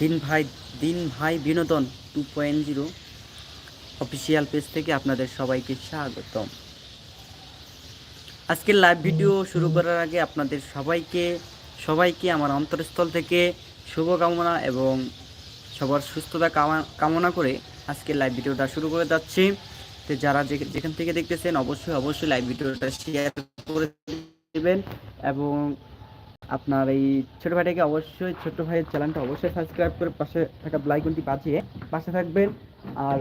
দিন ভাই দিন ভাই বিনোদন two point zero official page থেকে আপনাদের সবাইকে স্বাগতম। আজকের লাইভ ভিডিও শুরু করার আগে আপনাদের সবাইকে সবাইকে আমার অন্তরস্থল থেকে শুভকামনা এবং সবার সুস্থতা কামা- কামনা করে আজকের লাইভ ভিডিওটা শুরু করে যাচ্ছি। তো যারা যেখান থেকে দেখতেছেন, অবশ্যই অবশ্যই লাইভ ভিডিওটা শেয়ার করে দেবেন এবং আপনার এই ছোট ভাইটাকে অবশ্যই, ছোট ভাইয়ের চ্যানেলটা অবশ্যই সাবস্ক্রাইব করে পাশে থাকা ব্লাইকনটি বাজিয়ে পাশে থাকবেন। আর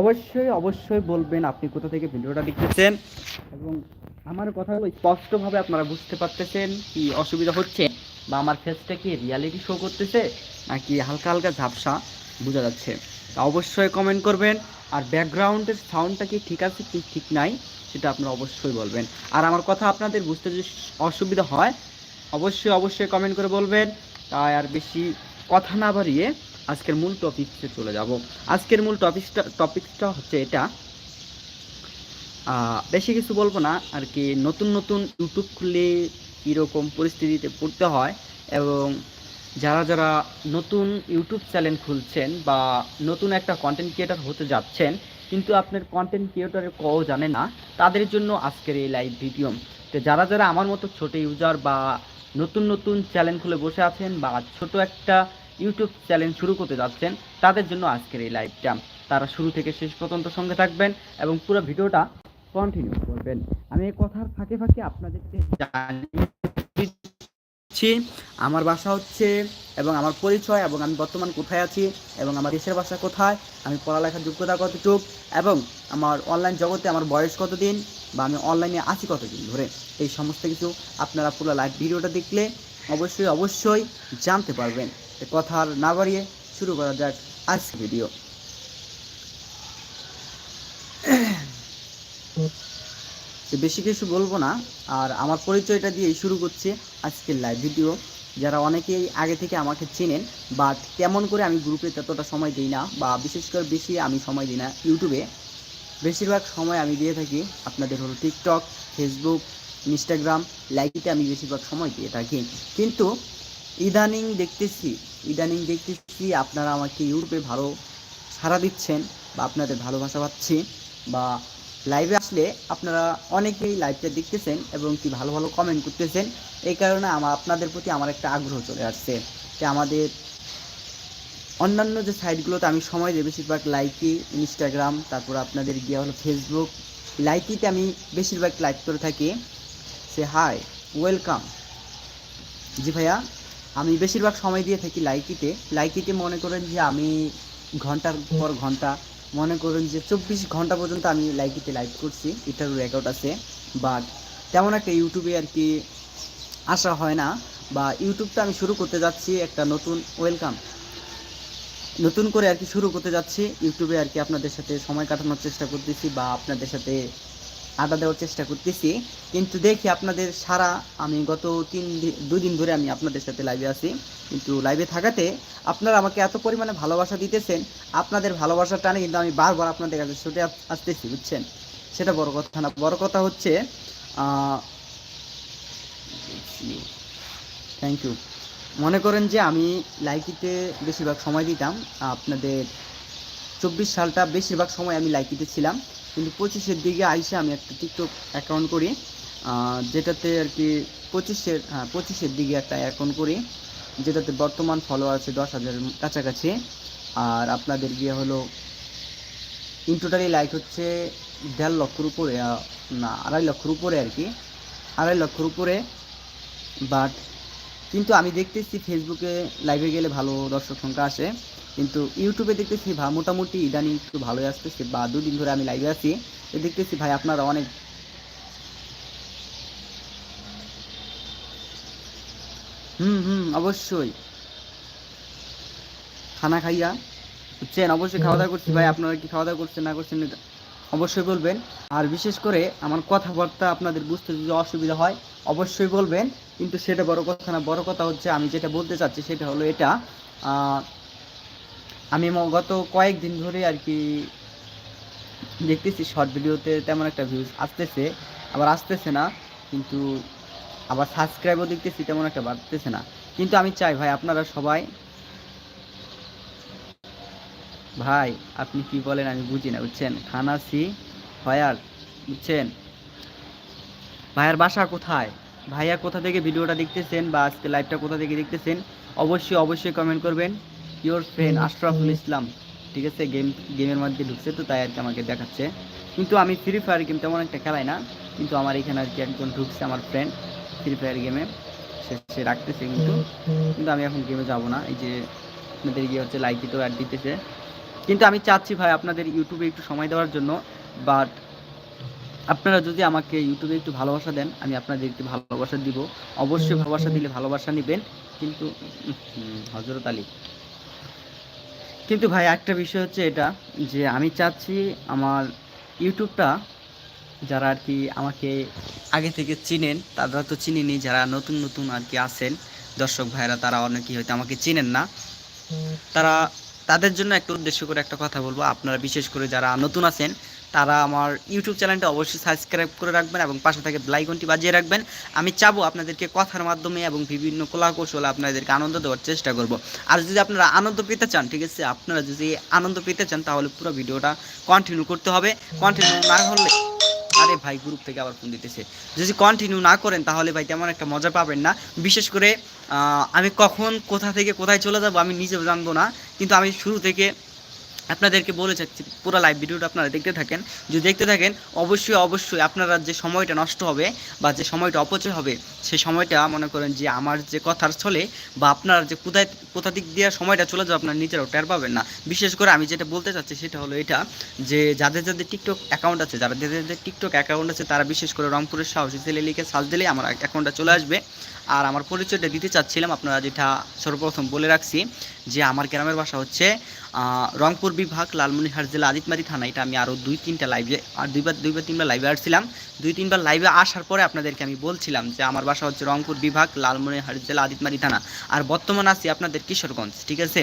অবশ্যই অবশ্যই বলবেন আপনি কোথা থেকে ভিডিওটা দেখতেছেন এবং আমার কথাগুলো স্পষ্টভাবে আপনারা বুঝতে পারতেছেন কি অসুবিধা হচ্ছে বা আমার ফেসটা কি রিয়ালিটি শো করতেছে নাকি হালকা হালকা ঝাপসা বোঝা যাচ্ছে। তা অবশ্যই কমেন্ট করবেন। আর ব্যাকগ্রাউন্ডের সাউন্ডটা কি ঠিক আছে, কি ঠিক নাই, সেটা আপনারা অবশ্যই বলবেন। আর আমার কথা আপনাদের বুঝতে যদি অসুবিধা হয় অবশ্যই অবশ্যই কমেন্ট করে বলবেন। তাই আর বেশি কথা না বাড়িয়ে আজকের মূল টপিকসে চলে যাব। আজকের মূল টপিকসটা টপিকসটা হচ্ছে এটা। বেশি কিছু বলব না, আর কি নতুন নতুন ইউটিউব খুললে কীরকম পরিস্থিতিতে পড়তে হয় এবং যারা যারা নতুন ইউটিউব চ্যানেল খুলছেন বা নতুন একটা কন্টেন্ট ক্রিয়েটার হতে যাচ্ছেন, কিন্তু আপনার কন্টেন্ট ক্রিয়েটারের কও জানে না, তাদের জন্য আজকের এই লাইভ ভিডিও তো যারা যারা আমার মতো ছোট ইউজার বা নতুন নতুন চ্যানেল খুলে বসে আছেন বা ছোট একটা ইউটিউব চ্যানেল শুরু করতে যাচ্ছেন, তাদের জন্য আজকের এই লাইভটা তারা শুরু থেকে শেষ পর্যন্ত সঙ্গে থাকবেন এবং পুরো ভিডিওটা কন্টিনিউ করবেন। আমি এই কথার ফাঁকে ফাঁকে আপনাদেরকে জানিয়ে দিচ্ছি আমার বাসা হচ্ছে এবং আমার পরিচয় এবং আমি বর্তমান কোথায় আছি এবং আমার দেশের বাসা কোথায়, আমি পড়ালেখার যোগ্যতা কতটুক এবং আমার অনলাইন জগতে আমার বয়স কতদিন বা আমি অনলাইনে আছি কতদিন ধরে, এই সমস্ত কিছু আপনারা পুরো লাইভ ভিডিওটা দেখলে অবশ্যই অবশ্যই জানতে পারবেন। কথা আর না বাড়িয়ে শুরু করা যাক আজকে ভিডিও তো বেশি কিছু বলব না। আর আমার পরিচয়টা দিয়েই শুরু করছে আজকের লাইভ ভিডিও যারা অনেকেই আগে থেকে আমাকে চেনেন বাট কেমন করে আমি গ্রুপে ততটা সময় দিই না, বা বিশেষ করে বেশি আমি সময় দিই না ইউটিউবে বেশিরভাগ সময় আমি দিয়ে থাকি আপনাদের হলো টিকটক ফেসবুক ইনস্টাগ্রাম লাইকিতে আমি বেশিরভাগ সময় দিয়ে থাকি। কিন্তু ইদানিং দেখতেছি ইদানিং দেখতেছি আপনারা আমাকে ইউটিউবে ভালো সাড়া দিচ্ছেন, বা আপনাদের ভালোবাসা পাচ্ছি, বা লাইভে আসলে আপনারা অনেকেই লাইভটা দেখতেছেন এবং কি ভালো ভালো কমেন্ট করতেছেন। এই কারণে আমার আপনাদের প্রতি আমার একটা আগ্রহ চলে আসছে যে আমাদের অন্যান্য যে সাইটগুলোতে আমি সময় দিই, বেশিরভাগ লাইকি ইনস্টাগ্রাম তারপর আপনাদের গিয়ে হলো ফেসবুক লাইকিতে আমি বেশিরভাগ লাইক করে থাকি। সে হাই ওয়েলকাম জি ভাইয়া, আমি বেশিরভাগ সময় দিয়ে থাকি লাইকিতে লাইকিতে মনে করেন যে আমি ঘণ্টার পর ঘণ্টা মনে করুন যে চব্বিশ ঘণ্টা পর্যন্ত আমি লাইকিতে লাইভ করছি এটার রেকর্ড আছে। বাট তেমন একটা ইউটিউবে আর কি আসা হয় না। বা ইউটিউবটা আমি শুরু করতে যাচ্ছি একটা নতুন ওয়েলকাম নতুন করে আর কি শুরু করতে যাচ্ছি। ইউটিউবে আর কি আপনাদের সাথে সময় কাটানোর চেষ্টা করতেছি বা আপনাদের সাথে আড্ডা দেওয়ার চেষ্টা করতেছি। কিন্তু দেখি আপনাদের সারা আমি গত তিন দি- দুই দিন ধরে আমি আপনাদের সাথে লাইভে আছি। কিন্তু লাইভে থাকাতে আপনারা আমাকে এত পরিমাণে ভালোবাসা দিতেছেন। আপনাদের ভালোবাসার টানে কিন্তু আমি বারবার আপনাদের কাছে ছুটে আস- আসতেছি, বুঝছেন? সেটা বড় কথা না। বড় কথা হচ্ছে থ্যাংক ইউ মনে করেন যে আমি লাইকিতে বেশিরভাগ সময় দিতাম। আপনাদের চব্বিশ সালটা বেশিরভাগ সময় আমি লাইকিতে ছিলাম। কিন্তু পঁচিশের দিকে আইসে আমি একটা টিকটক অ্যাকাউন্ট করি যেটাতে আর কি পঁচিশের হ্যাঁ পঁচিশের দিকে একটা অ্যাকাউন্ট করি, যেটাতে বর্তমান ফলোয়ার আছে দশ হাজারের কাছাকাছি। আর আপনাদের গিয়ে হলো ইন টোটালি লাইক হচ্ছে দেড় লক্ষর উপরে না, আড়াই লক্ষর উপরে আর কি। আড়াই লক্ষর উপরে বাট কিন্তু আমি দেখতেছি ফেসবুকে লাইভে গেলে ভালো দর্শক সংখ্যা আসে। কিন্তু ইউটিউবে দেখতেছি ভা মোটামুটি ইদানিং একটু ভালোই আসতেছে। বা দুদিন ধরে আমি লাইভে আছি। তো দেখতেছি ভাই, আপনারা অনেক হুম হুম, অবশ্যই। খানা খাইয়া বুঝছেন? অবশ্যই খাওয়া দাওয়া করছি ভাই, আপনারা কি খাওয়া দাওয়া করছেন, না করছেন অবশ্যই বলবেন। আর বিশেষ করে আমার কথাবার্তা আপনাদের বুঝতে যদি অসুবিধা হয়, অবশ্যই বলবেন। কিন্তু সেটা বড় কথা না, বড় কথা হচ্ছে আমি যেটা বলতে চাচ্ছি সেটা হলো এটা আমি গত কয়েকদিন ধরে আর কি দেখতেছি শর্ট ভিডিওতে তেমন একটা ভিউজ আসতেছে, আবার আসতেছে না, কিন্তু আবার সাবস্ক্রাইবও দেখতেছি তেমন একটা বাড়তেছে না। কিন্তু আমি চাই ভাই আপনারা সবাই, ভাই আপনি কি বলেন আমি বুঝি না, বুঝছেন? খানা সি হয়ার বুঝছেন? ভাইয়ার বাসা কোথায়? ভাইয়া কোথা থেকে ভিডিওটা দেখতেছেন বা আজকে লাইভটা কোথা থেকে দেখতেছেন? অবশ্যই অবশ্যই কমেন্ট করবেন। ইওর ফ্রেন্ড আশরাফুল ইসলাম ঠিক আছে গেম গেমের মধ্যে ঢুকছে তো, তাই আর কি আমাকে দেখাচ্ছে। কিন্তু আমি ফ্রি ফায়ার গেম তেমন একটা খেলাই না, কিন্তু আমার এখানে আর কি একজন ঢুকছে, আমার ফ্রেন্ড ফ্রি ফায়ার গেমে সে সে রাখতেছে কিন্তু কিন্তু আমি এখন গেমে যাব না, এই যে আপনাদের গিয়ে হচ্ছে লাইক দিতেও অ্যাড দিতেছে। কিন্তু আমি চাচ্ছি ভাই আপনাদের ইউটিউবে একটু সময় দেওয়ার জন্য বাট আপনারা যদি আমাকে ইউটিউবে একটু ভালোবাসা দেন, আমি আপনাদের একটু ভালোবাসা দিব। অবশ্যই ভালোবাসা দিলে ভালোবাসা নেবেন, কিন্তু হজরত আলী। কিন্তু ভাই, একটা বিষয় হচ্ছে এটা যে আমি চাচ্ছি আমার ইউটিউবটা যারা আর কি আমাকে আগে থেকে চিনেন, তারা তো চিনিনি, যারা নতুন নতুন আর কি আছেন, দর্শক ভাইরা তারা অনেকেই হয়তো আমাকে চিনেন না। তারা, তাদের জন্য একটা উদ্দেশ্য করে একটা কথা বলব। আপনারা বিশেষ করে যারা নতুন আছেন তারা আমার ইউটিউব চ্যানেলটা অবশ্যই সাবস্ক্রাইব করে রাখবেন এবং পাশে থেকে লাইকনটি বাজিয়ে রাখবেন। আমি চাবো আপনাদেরকে কথার মাধ্যমে এবং বিভিন্ন কলা কৌশলে আপনাদেরকে আনন্দ দেওয়ার চেষ্টা করব। আর যদি আপনারা আনন্দ পেতে চান, ঠিক আছে? আপনারা যদি আনন্দ পেতে চান, তাহলে পুরো ভিডিওটা কন্টিনিউ করতে হবে। কন্টিনিউ না হলে আরে ভাই গ্রুপ থেকে আবার ফোন দিতেছে। যদি কন্টিনিউ না করেন, তাহলে ভাই তেমন একটা মজা পাবেন না। বিশেষ করে আমি কখন কোথা থেকে কোথায় চলে যাব, আমি নিজেও জানব না। কিন্তু আমি শুরু থেকে আপনাদেরকে বলে যাচ্ছি, পুরো লাইভ ভিডিওটা আপনারা দেখতে থাকেন। যদি দেখতে থাকেন, অবশ্যই অবশ্যই আপনারা যে সময়টা নষ্ট হবে বা যে সময়টা অপচয় হবে, সেই সময়টা মনে করেন যে আমার যে কথার ছলে বা আপনার যে কোথায়, কোথা দিক দিয়ে সময়টা চলে যাবে, আপনার নিজেরাও টের পাবেন না। বিশেষ করে আমি যেটা বলতে চাচ্ছি, সেটা হলো এটা যে যাদের যাদের টিকটক অ্যাকাউন্ট আছে, যারা যাদের যাদের টিকটক অ্যাকাউন্ট আছে, তারা বিশেষ করে রংপুরের সাহসী ছেলে লিখে সার্চ দিলেই আমার অ্যাকাউন্টটা চলে আসবে। আর আমার পরিচয়টা দিতে চাচ্ছিলাম, আপনারা যেটা সর্বপ্রথম বলে রাখছি, যে আমার গ্রামের বাসা হচ্ছে রংপুর বিভাগ, লালমনিরহাট জেলা, আদিতমারি থানা, এটা আমি আরও দুই, তিনটা লাইভে আর দুইবার দুইবার, তিনবার লাইভে আসছিলাম। দুই, তিনবার লাইভে আসার পরে আপনাদেরকে আমি বলছিলাম যে আমার বাসা হচ্ছে রংপুর বিভাগ, লালমনিরহাট জেলা, আদিতমারি থানা। আর বর্তমান আছি আপনাদের কিশোরগঞ্জ, ঠিক আছে?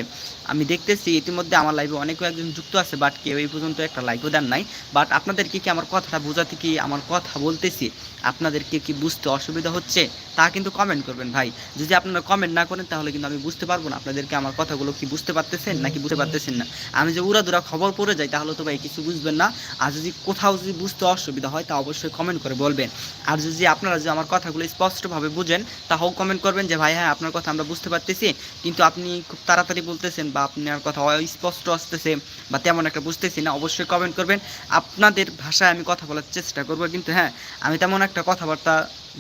আমি দেখতেছি ইতিমধ্যে আমার লাইভে অনেক কয়েকজন যুক্ত আছে বাট কেউ এই পর্যন্ত একটা লাইভও দেন নাই। বাট আপনাদেরকে কি আমার কথাটা বোঝাতে কি আমার কথা বলতেছি? আপনাদেরকে কি বুঝতে অসুবিধা হচ্ছে? তা কিন্তু কমেন্ট করবেন ভাই। যদি আপনারা কমেন্ট না করেন, তাহলে কিন্তু আমি বুঝতে পারব না। আপনাদেরকে আমার কথাগুলো কি বুঝতে পারতেছেন নাকি বুঝতে পারতেছেন না। আমি যে উড়াদুরা খবর পড়ে যাই, তাহলে তো ভাই কিছু বুঝবেন না। আর যদি কোথাও যদি বুঝতে অসুবিধা হয়, তা অবশ্যই কমেন্ট করে বলবেন। আর যদি আপনারা যদি আমার কথাগুলো স্পষ্টভাবে বুঝেন তাও কমেন্ট করবেন যে, ভাই হ্যাঁ আপনার কথা আমরা বুঝতে পারতেছি। কিন্তু আপনি খুব তাড়াতাড়ি বলতেছেন বা আপনার কথা স্পষ্ট আসতেছে বা তেমন একটা বুঝতেছি না, অবশ্যই কমেন্ট করবেন। আপনাদের ভাষায় আমি কথা বলার চেষ্টা করব, কিন্তু হ্যাঁ আমি তেমন একটা কথাবার্তা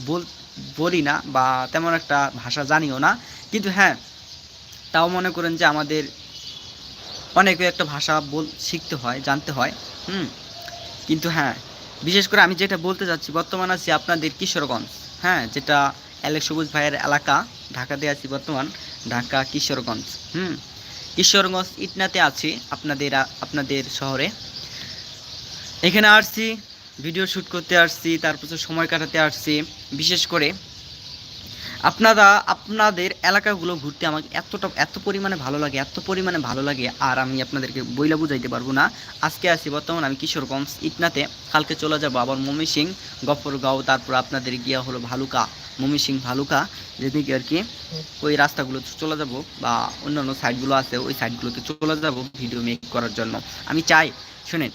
বল, বলি না বা তেমন একটা ভাষা জানিও না। কিন্তু হ্যাঁ তাও মনে করেন যে আমাদের অনেক একটা ভাষা বল, শিখতে হয়, জানতে হয়, হুম? কিন্তু হ্যাঁ বিশেষ করে আমি যেটা বলতে চাচ্ছি বর্তমান আছি আপনাদের কিশোরগঞ্জ হ্যাঁ? যেটা অ্যালেক্স সবুজ ভাইয়ের এলাকা ঢাকাতে আছি বর্তমান, ঢাকা কিশোরগঞ্জ, হুম? কিশোরগঞ্জ ইটনাতে আছি আপনাদের আপনাদের শহরে। এখানে আসছি, ভিডিও শ্যুট করতে আসছি, তারপর সময় কাটাতে আসছি। বিশেষ করে আপনারা, আপনাদের এলাকাগুলো ঘুরতে আমাকে এতটা, এত পরিমাণে ভালো লাগে, এত পরিমাণে ভালো লাগে, আর আমি আপনাদেরকে বইলা বুঝাইতে পারব না। আজকে আছি বর্তমান আমি কিশোরগঞ্জ, ইটনাতে। কালকে চলে যাব আবার মমি মমিসিং গফরগাঁও, তারপর আপনাদের গিয়া হলো ভালুকা মমিসিং ভালুকা, যেদিকে আর কি ওই রাস্তাগুলো চলে যাব, বা অন্যান্য সাইডগুলো আছে, ওই সাইডগুলোতে চলে যাব ভিডিও মেক করার জন্য। আমি চাই শুনেন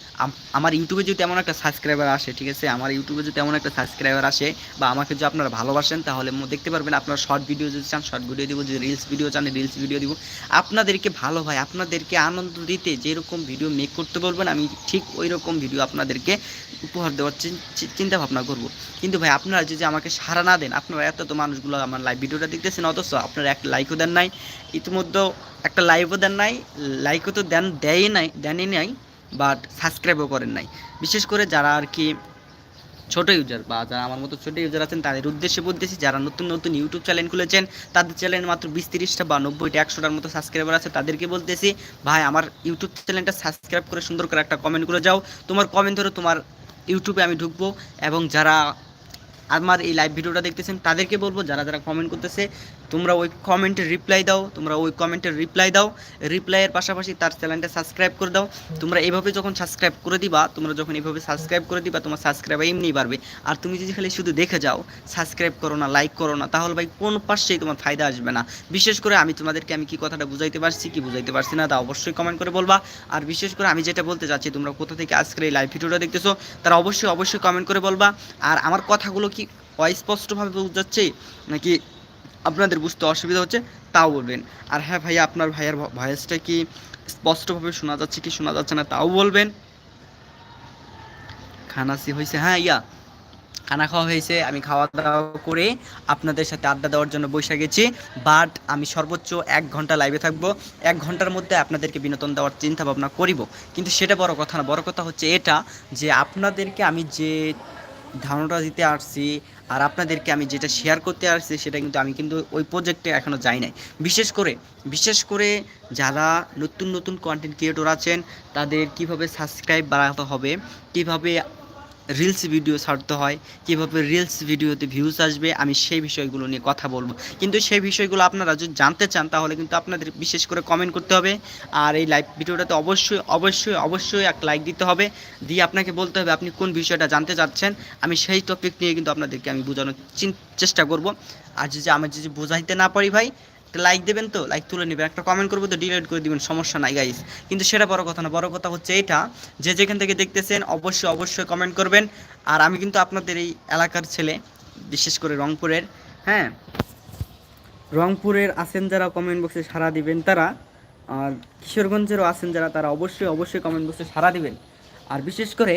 আমার ইউটিউবে যদি এমন একটা সাবস্ক্রাইবার আসে, ঠিক আছে? আমার ইউটিউবে যদি এমন একটা সাবস্ক্রাইবার আসে বা আমাকে যদি আপনারা ভালোবাসেন, তাহলে দেখতে পারবেন আপনারা শর্ট ভিডিও যদি চান শর্ট ভিডিও দিব, যদি রিলস ভিডিও চান রিলস ভিডিও দিব। আপনাদেরকে ভালো ভাই, আপনাদেরকে আনন্দ দিতে যেরকম ভিডিও মেক করতে বলবেন, আমি ঠিক ওই রকম ভিডিও আপনাদেরকে উপহার দেওয়ার চিন্তা ভাবনা করব। কিন্তু ভাই, আপনারা যদি আমাকে সারা না দেন, আপনারা এত তো মানুষগুলো আমার লাইভ ভিডিওটা দেখতেছেন, অথচ আপনারা একটা লাইকও দেন নাই ইতিমধ্যে একটা লাইভও দেন নাই লাইকও তো দেন দেয় নাই, দেনই নাই। বাট সাবস্ক্রাইবও করেন নাই। বিশেষ করে যারা আর কি ছোট ইউজার বা যারা আমার মতো ছোট ইউজার আছেন, তাদের উদ্দেশ্যে বলতেছি, যারা নতুন নতুন ইউটিউব চ্যানেল খুলেছেন, তাদের চ্যানেল মাত্র বিশ তিরিশটা বা নব্বইটা, একশোটার মতো সাবস্ক্রাইবার আছে, তাদেরকে বলতেছি, ভাই, আমার ইউটিউব চ্যানেলটা সাবস্ক্রাইব করে সুন্দর করে একটা কমেন্ট করে যাও। তোমার কমেন্ট ধরে তোমার ইউটিউবে আমি ঢুকবো। এবং যারা আমার এই লাইভ ভিডিওটা দেখতেছেন, তাদেরকে বলব, যারা যারা কমেন্ট করতেছে তোমরা ওই কমেন্টের রিপ্লাই দাও, তোমরা ওই কমেন্টের রিপ্লাই দাও রিপ্লাইয়ের পাশাপাশি তার চ্যানেলটা সাবস্ক্রাইব করে দাও। তোমরা এইভাবে যখন সাবস্ক্রাইব করে দিবা, তোমরা যখন এইভাবে সাবস্ক্রাইব করে দিবা, তোমার সাবস্ক্রাইব এমনিই বাড়বে। আর তুমি যদি খালি শুধু দেখে যাও সাবস্ক্রাইব করো না লাইক করো না, তাহলে ভাই কোন পাশেই তোমার ফায়দা আসবে না। বিশেষ করে আমি তোমাদেরকে আমি কি কথাটা বুঝাইতে পারছি, কি বুঝাইতে পারছি না, তা অবশ্যই কমেন্ট করে বলবা। আর বিশেষ করে আমি যেটা বলতে চাচ্ছি, তোমরা কোথা থেকে আজকের এই লাইভ ভিডিওটা দেখতেছো, তারা অবশ্যই অবশ্যই কমেন্ট করে বলবা। আর আমার কথাগুলো কি অস্পষ্টভাবে বোঝাচ্ছে, নাকি আপনাদের বুঝতে অসুবিধা হচ্ছে, তাও বলবেন। আর হ্যাঁ ভাইয়া, আপনার ভাইয়ার ভয়েসটা কি স্পষ্টভাবে শোনা যাচ্ছে কি শোনা যাচ্ছে না, তাও বলবেন। খানাসি হয়েছে হ্যাঁ ইয়া, খানা খাওয়া হয়েছে, আমি খাওয়া দাওয়া করে আপনাদের সাথে আড্ডা দেওয়ার জন্য বসে গেছি। বাট আমি সর্বোচ্চ এক ঘণ্টা লাইভে থাকব, এক ঘণ্টার মধ্যে আপনাদেরকে বিনোদন দেওয়ার চিন্তা ভাবনা করিব। কিন্তু সেটা বড় কথা না, বড় কথা হচ্ছে এটা যে আপনাদেরকে আমি যে ধারণাটা দিতে আসছি, আর আপনাদেরকে আমি যেটা শেয়ার করতে আসছি সেটা কিন্তু আমি কিন্তু ওই প্রজেক্টে এখনও যাই নাই। বিশেষ করে বিশেষ করে যারা নতুন নতুন কন্টেন্ট ক্রিয়েটর আছেন, তাদের কীভাবে সাবস্ক্রাইব বাড়াতে হবে, কীভাবে রিলস ভিডিও ছাড়তে হয়, কীভাবে রিলস ভিডিওতে ভিউজ আসবে, আমি সেই বিষয়গুলো নিয়ে কথা বলব। কিন্তু সেই বিষয়গুলো আপনারা যদি জানতে চান, তাহলে কিন্তু আপনাদের বিশেষ করে কমেন্ট করতে হবে। আর এই লাইভ ভিডিওটাতে অবশ্যই অবশ্যই অবশ্যই এক লাইক দিতে হবে। দিয়ে আপনাকে বলতে হবে আপনি কোন বিষয়টা জানতে চাচ্ছেন। আমি সেই টপিক নিয়ে কিন্তু আপনাদেরকে আমি বোঝানোর চেষ্টা করব। আর যদি আমি যদি বোঝাইতে না পারি ভাই লাইক দেবেন তো লাইক তুলে নেবেন। একটা কমেন্ট করব তো ডিলিট করে দিবেন, সমস্যা নাই গাইস কিন্তু সেটা বড় কথা না, বড় কথা হচ্ছে এটা, যে যেখান থেকে দেখতেছেন, অবশ্যই অবশ্যই কমেন্ট করবেন। আর আমি কিন্তু আপনাদের এই এলাকার ছেলে, বিশেষ করে রংপুরের হ্যাঁ? রংপুরের আছেন যারা কমেন্ট বক্সে সাড়া দিবেন তারা, আর কিশোরগঞ্জেরও আছেন যারা তারা অবশ্যই অবশ্যই কমেন্ট বক্সে সাড়া দিবেন। আর বিশেষ করে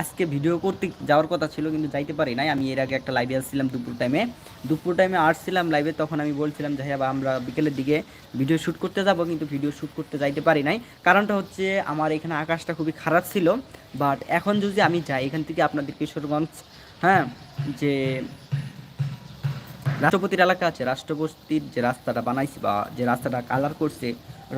আজকে ভিডিও করতে যাওয়ার কথা ছিল, কিন্তু যাইতে পারি নাই। আমি এর আগে একটা লাইভে আসছিলাম দুপুর টাইমে দুপুর টাইমে আসছিলাম লাইভে তখন আমি বলছিলাম যে হ্যাঁ আমরা বিকেলের দিকে ভিডিও শ্যুট করতে যাব, কিন্তু ভিডিও শ্যুট করতে যাইতে পারি নাই। কারণটা হচ্ছে, আমার এখানে আকাশটা খুবই খারাপ ছিল। বাট এখন যদি আমি যাই, এখান থেকে আপনাদের কিশোরগঞ্জ হ্যাঁ যে রাষ্ট্রপতির এলাকা আছে, রাষ্ট্রপতির যে রাস্তাটা বানাইছি বা যে রাস্তাটা কালার করছে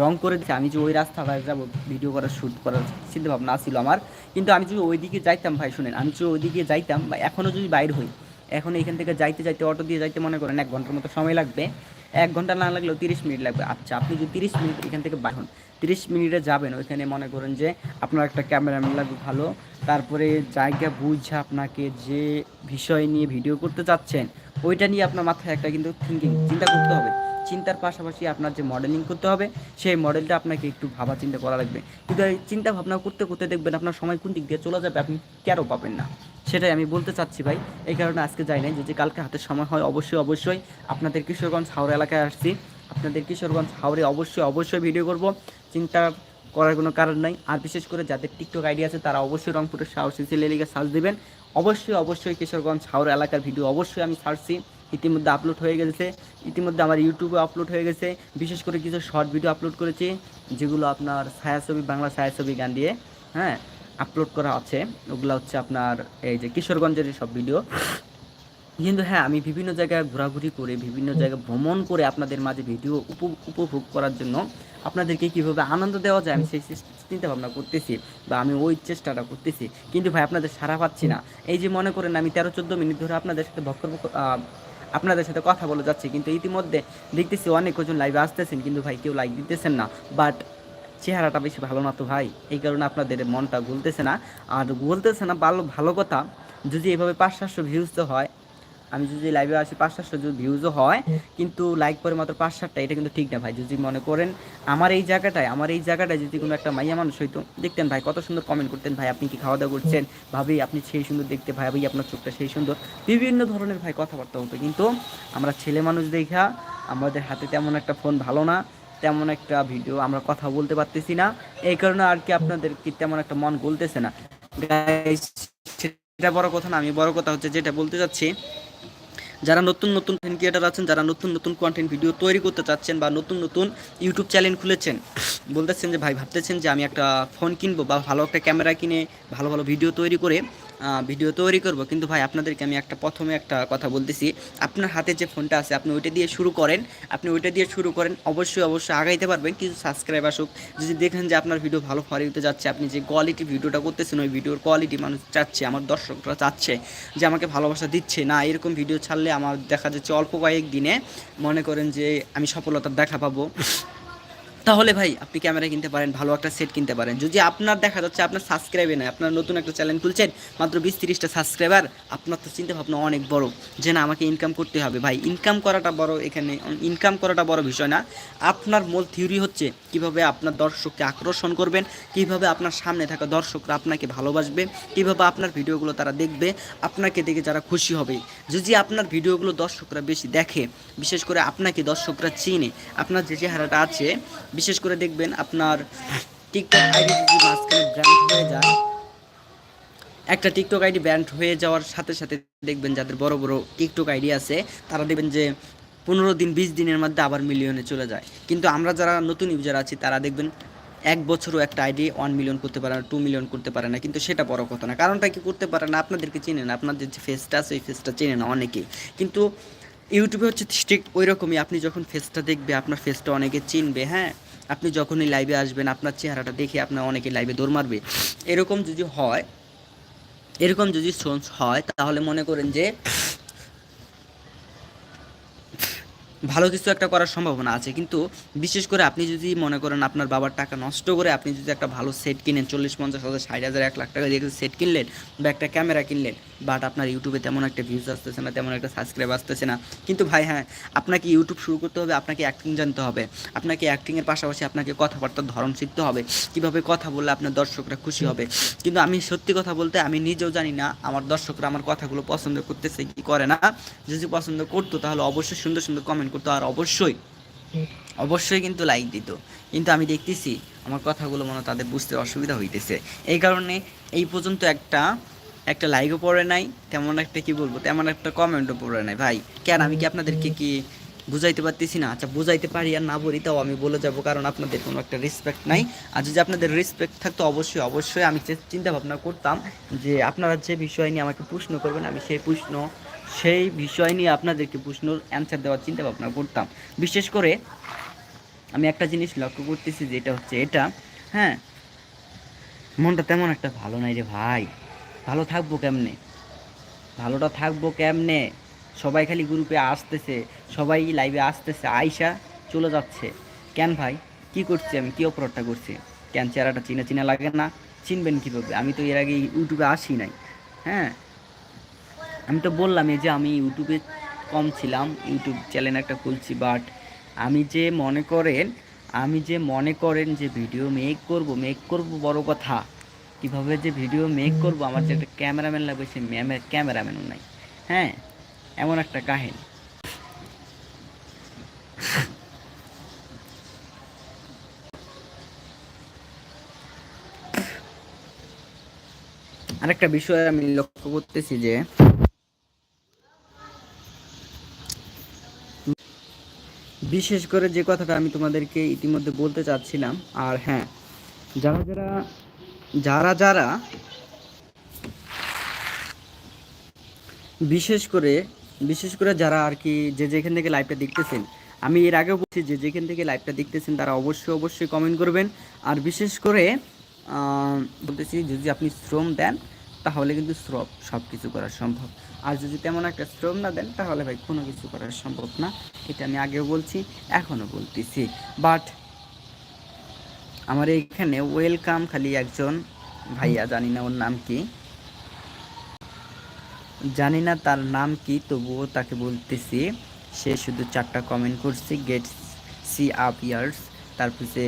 রং করে দিচ্ছে আমি যে ওই রাস্তা ভাই যাব ভিডিও করার শ্যুট করার চিন্তাভাবনা ছিল আমার। কিন্তু আমি যদি ওইদিকে যাইতাম, ভাই, শুনেন, আমি যদি ওইদিকে যাইতাম বা এখনও যদি বাইর হই, এখন এখান থেকে যাইতে যাইতে অটো দিয়ে যাইতে মনে করেন এক ঘণ্টার মতো সময় লাগবে। এক ঘণ্টা না লাগলেও তিরিশ মিনিট লাগবে। আচ্ছা আপনি যদি তিরিশ মিনিট এখান থেকে বাইর হন, তিরিশ মিনিটে যাবেন, ওইখানে মনে করেন যে আপনার একটা ক্যামেরাম্যান লাগবে ভালো। তারপরে জায়গা বুঝে আপনাকে যে বিষয় নিয়ে ভিডিও করতে চাচ্ছেন ওইটা নিয়ে আপনার মাথায় একটা কিন্তু থিঙ্কিং চিন্তা করতে হবে। চিন্তার পাশাপাশি আপনার যে মডেলিং করতে হবে, সেই মডেলটা আপনাকে একটু ভাবা চিন্তা করা লাগবে। কিন্তু এই চিন্তা ভাবনা করতে করতে দেখবেন আপনার সময় কোন দিক দিয়ে চলে যাবে আপনি কেন পাবেন না। সেটাই আমি বলতে চাচ্ছি ভাই, এই কারণে আজকে যাই নাই যদি কালকে হাতে সময় হয় অবশ্যই অবশ্যই আপনাদের কিশোরগঞ্জ হাওড়া এলাকায় আসছি। আপনাদের কিশোরগঞ্জ হাওড়ে অবশ্যই অবশ্যই ভিডিও করব। চিন্তা করার কোনো কারণ নাই। আর বিশেষ করে যাদের টিকটক আইডি আছে, তারা অবশ্যই রংপুরের সাহসী ছেলে লিগে সার্চ দেবেন। অবশ্যই অবশ্যই কিশোরগঞ্জ হাওড়া এলাকার ভিডিও অবশ্যই আমি ছাড়ছি। ইতিমধ্যে আপলোড হয়ে গেছে। ইতিমধ্যে আমার ইউটিউবে আপলোড হয়ে গেছে। বিশেষ করে কিছু শর্ট ভিডিও আপলোড করেছি যেগুলো আপনার ছায়াছবি বাংলা ছায়াছবি গান দিয়ে হ্যাঁ আপলোড করা আছে। ওগুলো হচ্ছে আপনার এই যে কিশোরগঞ্জের সব ভিডিও কিন্তু হ্যাঁ আমি বিভিন্ন জায়গায় ঘোরাঘুরি করে বিভিন্ন জায়গায় ভ্রমণ করে আপনাদের মাঝে ভিডিও উপ- উপভোগ করার জন্য আপনাদেরকে কীভাবে আনন্দ দেওয়া যায় আমি সেই চিন্তা ভাবনা করতেছি বা আমি ওই চেষ্টাটা করতেছি। কিন্তু ভাই আপনাদের সারা পাচ্ছি না। এই যে মনে করেন আমি তেরো চোদ্দ মিনিট ধরে আপনাদের সাথে ভক্কর, আপনাদের সাথে কথা বলে যাচ্ছি কিন্তু ইতিমধ্যে দেখতেছি অনেক কজন লাইভে আসতেছেন কিন্তু ভাই কেউ লাইক দিতেছেন না। বাট চেহারাটা বেশি ভালো না তো ভাই? এই কারণে আপনাদের মনটা গুলতেছে না। আর গুলতেছে না ভালো ভালো কথা। যদি এভাবে পাঁচ সাতশো ভিউজ তো হয় আমি যদি লাইভে আসি পাঁচ সাতশো যদি ভিউজও হয় কিন্তু লাইক করে মাত্র পাঁচ সাতটা এটা কিন্তু ঠিক না ভাই। যদি মনে করেন আমার এই জায়গাটায় আমার এই জায়গাটায় যদি কোনো একটা মাইয়া মানুষ হইতো দেখতেন ভাই কত সুন্দর কমেন্ট করতেন ভাই আপনি কি খাওয়া দাওয়া করছেন ভাবি আপনি সেই সুন্দর দেখতে ভাই ভাই আপনার চোখটা সেই সুন্দর। বিভিন্ন ধরনের ভাই কথাবার্তা হতো কিন্তু আমরা ছেলে মানুষ দেখা আমাদের হাতে তেমন একটা ফোন ভালো না তেমন একটা ভিডিও আমরা কথা বলতে পারতেছি না। এই কারণে আর কি আপনাদের কি তেমন একটা মন গলতেছে না? সেটা বড় কথা না আমি বড় কথা হচ্ছে যেটা বলতে চাচ্ছি যারা নতুন নতুন কন্টেন্ট ক্রিয়েটার আছেন, যারা নতুন নতুন কন্টেন্ট ভিডিও তৈরি করতে চাচ্ছেন বা নতুন নতুন ইউটিউব চ্যানেল খুলেছেন, বলতেছেন যে, ভাই, ভাবতেছেন যে আমি একটা ফোন কিনবো বা ভালো একটা ক্যামেরা কিনে ভালো ভালো ভিডিও তৈরি করে ভিডিও তৈরি করব। কিন্তু ভাই, আপনাদেরকে আমি একটা প্রথমে একটা কথা বলতেছি। আপনার হাতে যে ফোনটা আছে, আপনি ওইটা দিয়ে শুরু করেন। আপনি ওইটা দিয়ে শুরু করেন, অবশ্যই অবশ্যই আগাইতে পারবেন। কিছু সাবস্ক্রাইব আসুক। যদি দেখেন যে আপনার ভিডিও ভালো ফরিতে যাচ্ছে, আপনি যে কোয়ালিটি ভিডিওটা করতেছেন, ওই ভিডিওর কোয়ালিটি মানুষ চাচ্ছে, আমার দর্শকরা চাচ্ছে, যে আমাকে ভালোবাসা দিচ্ছে। না, এরকম ভিডিও ছাড়লে আমার দেখা যাচ্ছে অল্প কয়েক দিনে মনে করেন যে আমি সফলতার দেখা পাবো। তাহলে ভাই, আপনি ক্যামেরা কিনতে পারেন, ভালো একটা সেট কিনতে পারেন। যদি আপনার দেখা যাচ্ছে আপনার সাবস্ক্রাইবে নেই, আপনার নতুন একটা চ্যানেল খুলছেন, মাত্র বিশ তিরিশটা সাবস্ক্রাইবার আপনার তো চিন্তা ভাবনা অনেক বড় যে না, আমাকে ইনকাম করতে হবে। ভাই ইনকাম করাটা বড় এখানে ইনকাম করাটা বড় বিষয় না। আপনার মূল থিওরি হচ্ছে কীভাবে আপনার দর্শককে আকর্ষণ করবেন, কীভাবে আপনার সামনে থাকা দর্শকরা আপনাকে ভালোবাসবে, কীভাবে আপনার ভিডিওগুলো তারা দেখবে, আপনাকে দেখে যারা খুশি হবে। যদি আপনার ভিডিওগুলো দর্শকরা বেশি দেখে, বিশেষ করে আপনাকে দর্শকরা চিনে, আপনার যে চেহারাটা আছে বিশেষ করে দেখবেন আপনার টিকটক আইডি যদি মাঝখানে ব্র্যান্ড হয়ে যায়, একটা টিকটক আইডি ব্র্যান্ড হয়ে যাওয়ার সাথে সাথে দেখবেন যাদের বড় বড় টিকটক আইডি আছে, তারা দেখবেন যে পনেরো দিন, বিশ দিনের মধ্যে আবার মিলিয়নে চলে যায়। কিন্তু আমরা যারা নতুন ইউজার আছি, তারা দেখবেন এক বছরও একটা আইডি ওয়ান মিলিয়ন করতে পারে না টু মিলিয়ন করতে পারে না, কিন্তু সেটা বড় কথা না। কারণটা কি করতে পারে না, আপনাদেরকে চিনে না, আপনাদের যে ফেসটা আছে, ওই ফেসটা চেনে না অনেকেই। কিন্তু ইউটিউবে হচ্ছে স্ট্রিক্ট ওই রকমই আপনি যখন ফেসটা দেখবে, আপনার ফেসটা অনেকে চিনবে হ্যাঁ? আপনি যখনই লাইভে আসবেন, আপনার চেহারাটা দেখে আপনার অনেকে লাইভে দৌড় মারবে। এরকম যদি হয়, এরকম যদি সোন্স হয়, তাহলে মনে করেন যে ভালো কিছু একটা করার সম্ভাবনা আছে। কিন্তু বিশেষ করে আপনি যদি মনে করেন আপনার বাবার টাকা নষ্ট করে আপনি যদি একটা ভালো সেট কিনেন, চল্লিশ, পঞ্চাশ হাজার, ষাট হাজার, এক লাখ টাকা দিয়ে সেট কিনলেন বা একটা ক্যামেরা কিনলেন বাট আপনার ইউটিউবে তেমন একটা ভিউজ আসতেছে না, তেমন একটা সাবস্ক্রাইব আসতেছে না। কিন্তু ভাই হ্যাঁ আপনাকে ইউটিউব শুরু করতে হবে, আপনাকে অ্যাক্টিং জানতে হবে। আপনাকে অ্যাক্টিংয়ের পাশাপাশি আপনাকে কথাবার্তার ধরন শিখতে হবে। কীভাবে কথা বললে আপনার দর্শকরা খুশি হবে? কিন্তু আমি সত্যি কথা বলতে, আমি নিজেও জানি না আমার দর্শকরা আমার কথাগুলো পছন্দ করতেছে কি করে না। যদি পছন্দ করতো, তাহলে অবশ্যই সুন্দর সুন্দর কমেন্ট করতো আর অবশ্যই অবশ্যই কিন্তু লাইক দিত। কিন্তু আমি দেখতেছি আমার কথাগুলো মনে তাদের বুঝতে অসুবিধা হইতেছে। এই কারণে এই পর্যন্ত একটা একটা লাইকও পড়ে নাই, তেমন একটা কি বলব, তেমন একটা কমেন্টও পড়ে নাই। ভাই, কেন আমি কি আপনাদেরকে কি বুঝাইতে পারতেছি না? আচ্ছা বুঝাইতে পারি আর না বলি, তাও আমি বলে যাব কারণ আপনাদের কোনো একটা রেসপেক্ট নাই। আর যদি আপনাদের রেসপেক্ট থাকতো, অবশ্যই অবশ্যই আমি চিন্তা ভাবনা করতাম যে আপনারা যে বিষয় নিয়ে আমাকে প্রশ্ন করবেন, আমি সেই প্রশ্ন সেই বিষয় নিয়ে আপনাদেরকে প্রশ্নর অ্যান্সার দেওয়ার চিন্তা ভাবনা করতাম। বিশেষ করে আমি একটা জিনিস লক্ষ্য করতেছি যে এটা হচ্ছে এটা হ্যাঁ? মনটা তেমন একটা ভালো নাই রে ভাই। ভালো থাকব কেমনে? ভালোটা থাকব কেমনে? সবাই খালি গ্রুপে আসতেছে, সবাই লাইভে আসতেছে, আইসা চলে যাচ্ছে। কেন ভাই? কি করছি আমি? কি অপরাধটা করছি? কেন চেহারাটা চিনা চিনা লাগে না? চিনবেন কীভাবে? আমি তো এর আগে ইউটিউবে আসি নাই হ্যাঁ? আমি তো বললাম এই যে আমি ইউটিউবে কম ছিলাম ইউটিউব চ্যানেল একটা খুলছি বাট আমি যে মনে করেন আমি যে মনে করেন যে ভিডিও মেক করব মেক করব বড় কথা। কীভাবে যে ভিডিও মেক করব আমার যে একটা ক্যামেরাম্যান লাগবে সে ক্যামেরাম্যানও নাই। হ্যাঁ এমন একটা কাহিনী। আরেকটা বিষয় আমি লক্ষ্য করতেছি যে বিশেষ করে যে কথাটা আমি তোমাদেরকে ইতিমধ্যে বলতে চাচ্ছিলাম, আর হ্যাঁ যারা যারা যারা যারা বিশেষ করে বিশেষ করে যারা আর কি যে যেখান থেকে লাইভটা দেখতেছেন, আমি এর আগেও বলছি যে যেখান থেকে লাইভটা দেখতেছেন তারা অবশ্যই অবশ্যই কমেন্ট করবেন। আর বিশেষ করে বলতেছি যদি আপনি শ্রম দেন তাহলে কিন্তু শ্রম সব কিছু করা সম্ভব। আর যদি তেমন একটা শ্রম না দেন, তাহলে ভাই কোনো কিছু করা সম্ভব না। এটা আমি আগেও বলছি, এখনও বলতেছি। বাট আমার এখানে ওয়েলকাম খালি একজন ভাইয়া, জানি না ওর নাম কি। জানি না তার নাম কি, তবুও তাকে বলতেছি, সে শুধু চারটা কমেন্ট করছে গেট সি আপ ইয়ার্স তারপর তারপরে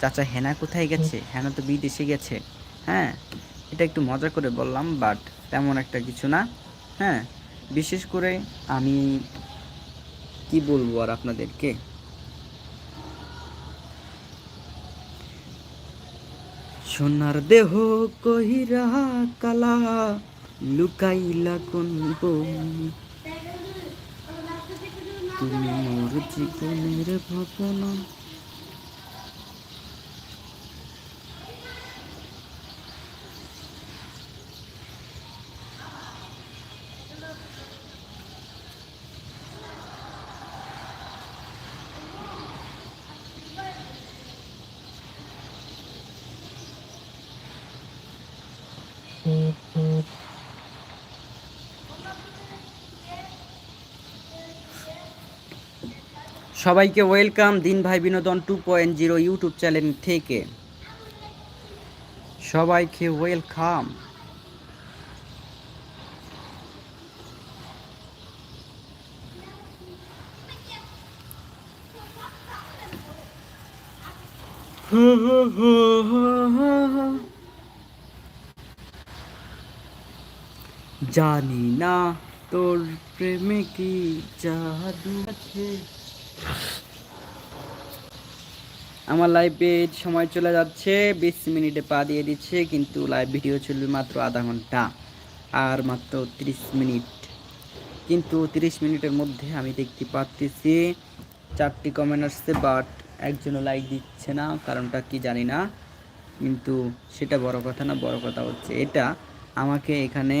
চাচা হেনা কোথায় গেছে? হেনা তো বিদেশে গেছে। হ্যাঁ? এটা একটু মজা করে বললাম বাট তেমন একটা কিছু না। হ্যাঁ বিশেষ করে আমি কি বলব আর আপনাদেরকে? সোনার দেহ কহিরা কালা, লুকাইলা কোন তুমি মোর জীবনের ভাবনা। সবাইকে ওয়েলকাম দিন ভাই বিনোদন two point zero YouTube channel থেকে। সবাইকে ওয়েলকাম। জানি না তোর প্রেমে কি জাদু আছে। আমার লাইভে সময় চলে যাচ্ছে, বিশ মিনিটে পা দিয়ে দিচ্ছে, কিন্তু লাইভ ভিডিও চলবে মাত্র আধা ঘণ্টা, আর মাত্র তিরিশ মিনিট। কিন্তু তিরিশ মিনিটের মধ্যে আমি দেখতে পাচ্ছি চারটি কমেন্ট আসছে বাট একজনও লাইক দিচ্ছে না, কারণটা কি জানি না। কিন্তু সেটা বড় কথা না, বড় কথা হচ্ছে এটা, আমাকে এখানে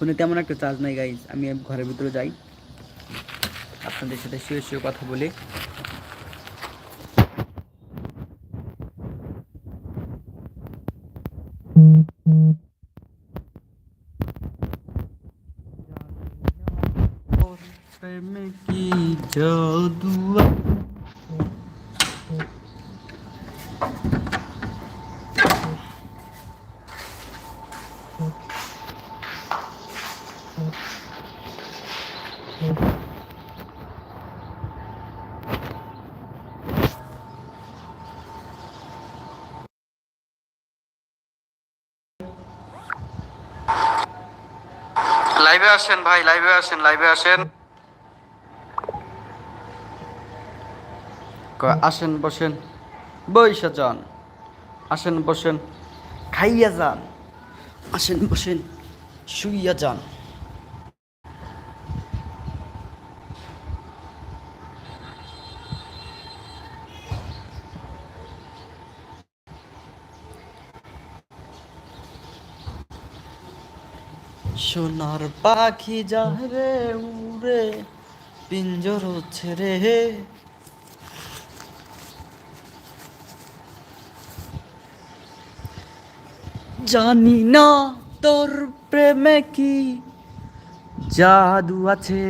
ফোনে তেমন একটা চার্জ নাই গাইজ আমি ঘরের ভিতরে যাই। আপনাদের সাথে শুয়ে শুয়ে কথা বলি প্রেমে কি জাদু লাইভে আসেন ভাই লাইভে আসেন লাইভে আসেন। আসেন, বসেন। বৈশা যান। আসেন, বসেন। খাইয়া যান। আসেন, বসেন। শুইয়া যান। সোনার পাখি যাবে উড়ে, পিঞ্জর ছেড়ে জানি না তোর প্রেমে কি জাদু আছে।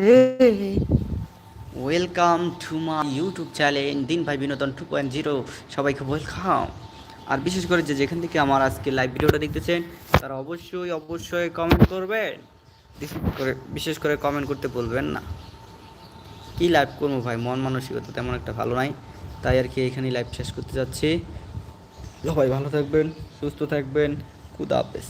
Welcome to my YouTube channel দিন ভাই বিনোদন টু পয়েন্ট জিরো সবাইকে ওয়েলকাম আর বিশেষ করে যে যেখান থেকে আমার আজকে লাইভ ভিডিওটা দেখতেছেন, তারা অবশ্যই অবশ্যই কমেন্ট করবেন। করে, বিশেষ করে কমেন্ট করতে বলবেন না। কি লাইভ করব ভাই? মন মানসিকতা তেমন একটা ভালো নাই। তাই আর কি এখানেই লাইভ শেষ করতে যাচ্ছি। সবাই ভালো থাকবেন, সুস্থ থাকবেন। খুদা হাফেজ।